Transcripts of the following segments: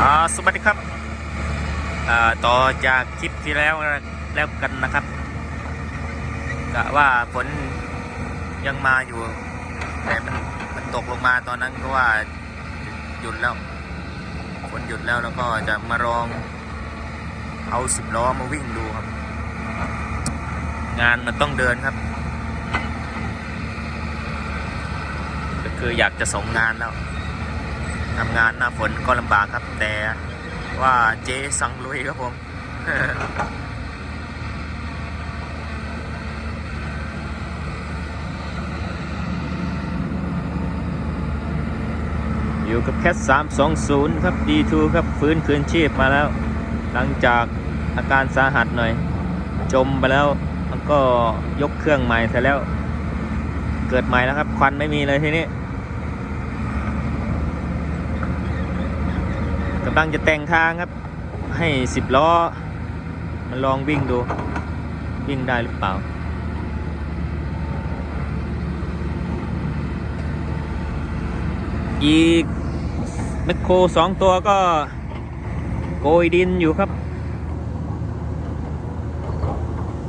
อ่าสวัสดีครับอ่าต่อจากคลิปที่แล้วแล้วกันนะครับกะว่าฝนยังมาอยู่ แต่มันมันตกลงมาตอนนั้นก็ว่าหยุดแล้วฝนหยุดแล้วแล้วก็จะมาลองเอาสิบล้อมาวิ่งดูครับ งานมันต้องเดินครับ ก็คืออยากจะส่งงานแล้ว ทำงานหน้าฝนก็ลำบากครับ แต่ว่าเจ๊สั่งลุยครับผมอยู่กับแคท320 ครับ D2 ครับ ฟื้นคืนชีพมาแล้ว หลังจากอาการสาหัสหน่อย จมไปแล้วแล้วก็ยกเครื่องใหม่เสร็จแล้ว เกิดใหม่แล้วครับ ควันไม่มีเลยทีนี้ กำลังจะแต่งทางครับ ให้สิบล้อ มันลองวิ่งดู วิ่งได้หรือเปล่า อีกแมคโครสองตัวก็โกยดินอยู่ครับ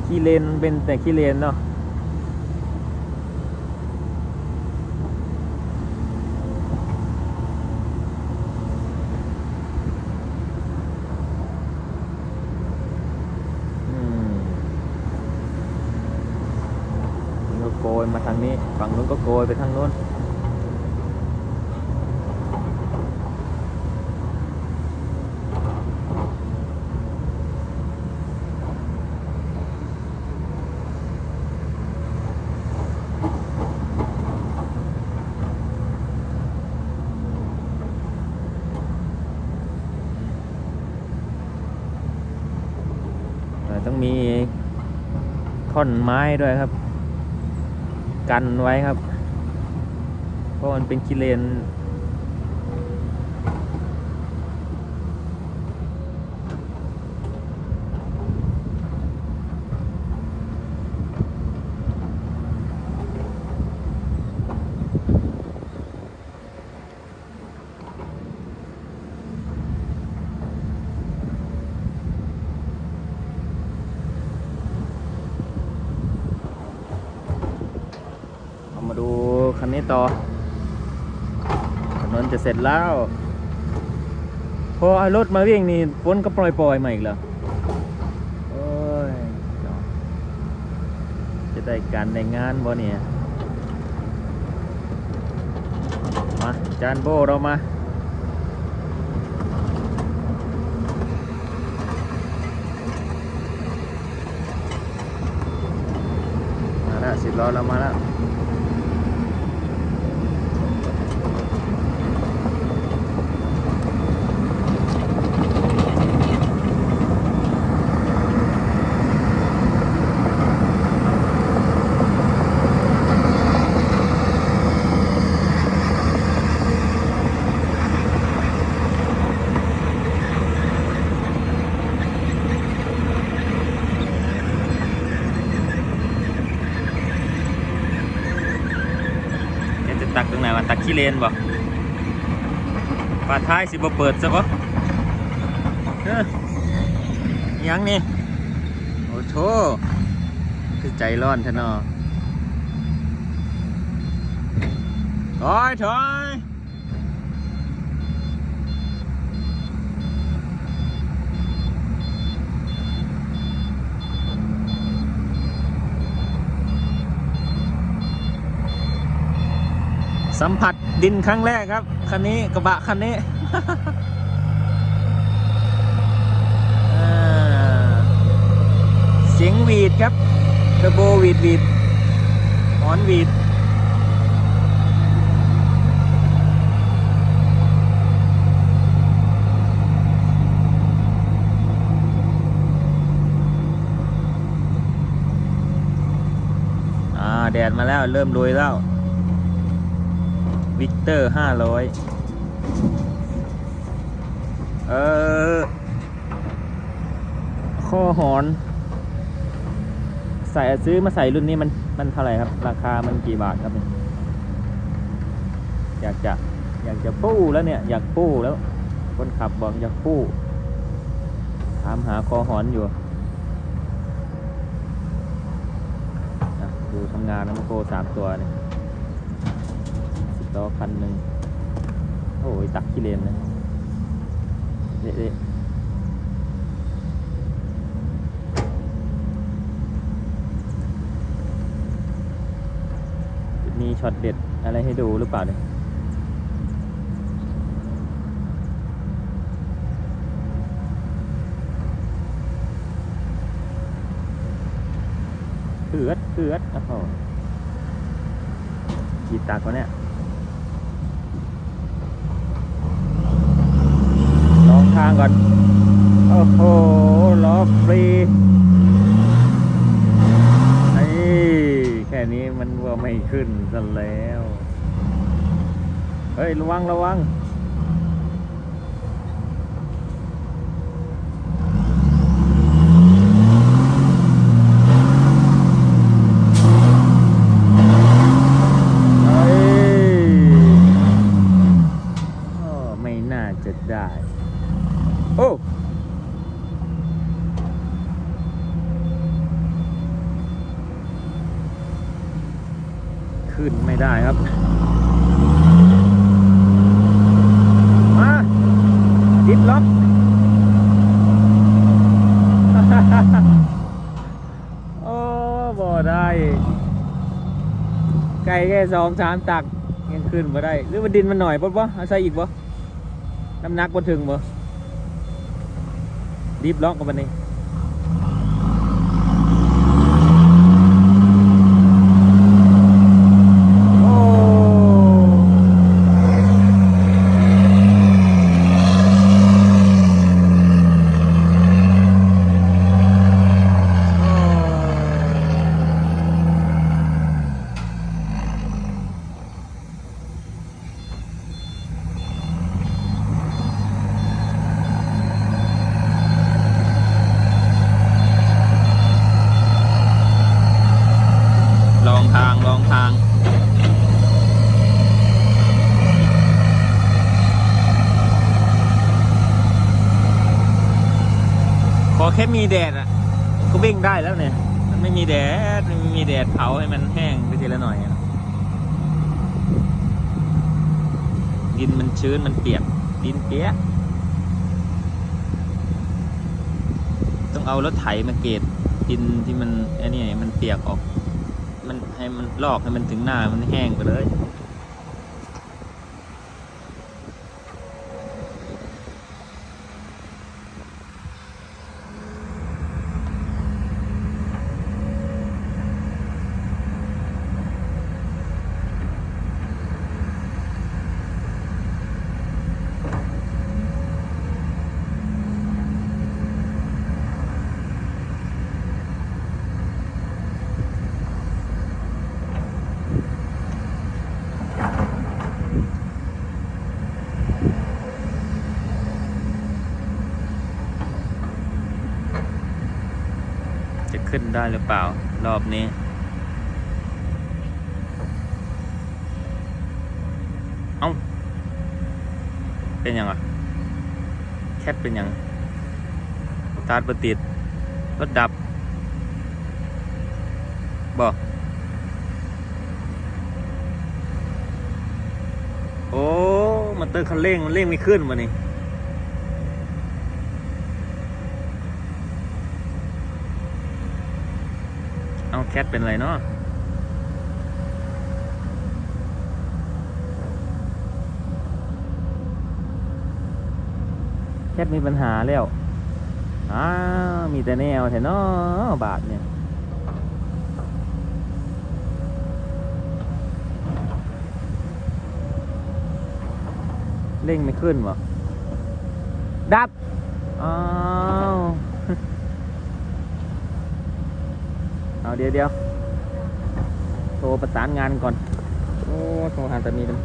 ขี้เลนเป็นแต่ขี้เลนเนาะ อืมนี่ก็โกยมา ทางนี้ ฝั่งนู้นก็โกยไปทางนู้น ต้องมีท่อนไม้ด้วยครับ กันไว้ครับ เพราะมันเป็นกิเลน เอามาดูคันนี้ ต่อ ถนนจะเสร็จแล้ว พอเอารถมาวิ่งนี่ฝนก็ปล่อยๆมาอีกแล้วโอ้ยจะได้การได้งานบ่เนี่ยมาจานโบเรามามาแล้วสิบล้อเรามาแล้ว เดี๋ยวจะตักตรงไหนวะตัก ขี้เลนบ่ปาท้ายสิบ่เปิดซะบ่เอ้อยังนี่ โอ้โถคือใจร้อนท่านาะถอยถอย สัมผัสดินครั้งแรกครับ คันนี้กระบะคันนี้เสียงหวีดครับเทอร์โบหวีดหวีดหอนหวีดอ่าแดดมาแล้วเริ่มลุยแล้ว วิกเตอร์ห้าร้อยเออข้อหอน ใส่ซื้อมาใส่รุ่นนี้มันมันเท่าไหร่ครับ ราคามันกี่บาทครับเนี่ยอยากจะอยากจะปู้แล้วเนี่ย อยากปู้แล้ว คนขับบอกอยากคู่ถามหาคอหอนอยู่ดูทำงานนะมโคสามตัวเนี่ย สิบล้อคันหนึ่งโอ้ยตักขี้เลนเลยเละๆมีช็อตเด็ดอะไรให้ดูหรือเปล่าเนี่ยเอือดเอือดโอ้โหกีตากวะเนี่ยลอง ทางก่อน โอ้โหล้อฟรีไอ้แค่นี้มันว่าไม่ขึ้นซะแล้ว เฮ้ย ระวัง ระวัง เฮ้ยก็ไม่น่าจะได้ โอ้ ขึ้นไม่ได้ครับ มาดิดล็อกโอ้บ่ได้ ไก่แค่สองสามตัก ยังขึ้นมาได้ หรือว่าดินมันหน่อยปะวะเอาใส่อีกปะน้ำหนักบ่ถึงป่ะรีบล็อกกับมันนี่โอ้ลองทางลองทาง ขอแค่มีแดดอะ ก็วิ่งได้แล้วเนี่ย มันไม่มีแดดไม่มีแดดเผาให้มันแห้งไปทีละหน่อยดินมันชื้นมันเปียกดินเปียกต้องเอารถไถมาเกตดินที่มันไอ้นี่มันเปียกออก มันให้มันลอกให้มันถึงหน้ามันแห้งไปเลย ขึ้นได้หรือเปล่า รอบนี้ เอ้า เป็นยังอะ แคทเป็นยังตาร์ทประติดรถดับ บอก โอ้ มันเตอร์คันเร่ง มันเร่งไม่ขึ้นมานี่ แคทเป็นไรเนาะแคทมีปัญหาแล้วอ้ามีแต่แนวแถเนาะบาทเนี่ยเร่งไม่ขึ้นวะดับ อ้าว เอาเดี๋ยวเดี๋ยวโทรประสานงานก่อน โอ้โทรหาตามีกัน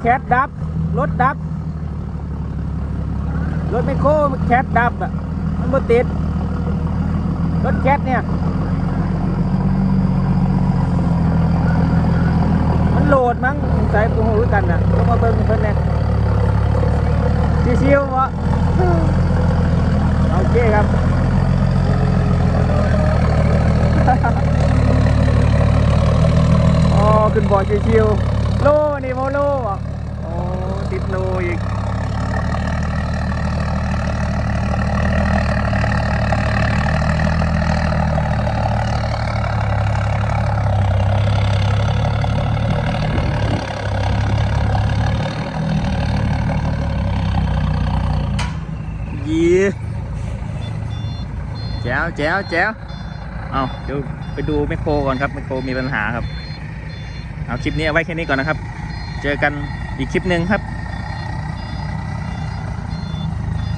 แคทดับ รถดับ รถไมโครแคทดับอะ มันบ่ติด รถแคทเนี่ย มันโหลดมั้งสงสัยผมรู้กันนะต้องมาเบิ่งเพิ่นเนี่ยชิวๆวะโอเคครับอ๋อขึ้นบอร์ดชิวๆ โมโลอะโอ้ติดโลอีกยีแจ๋วแจ๋วแจ๋วเอาเดี๋ยวไปดูแมคโครก่อนครับแมคโครมีปัญหาครับ เอาคลิปนี้เอาไว้แค่นี้ก่อนนะครับ เจอกันอีกคลิปหนึ่งครับ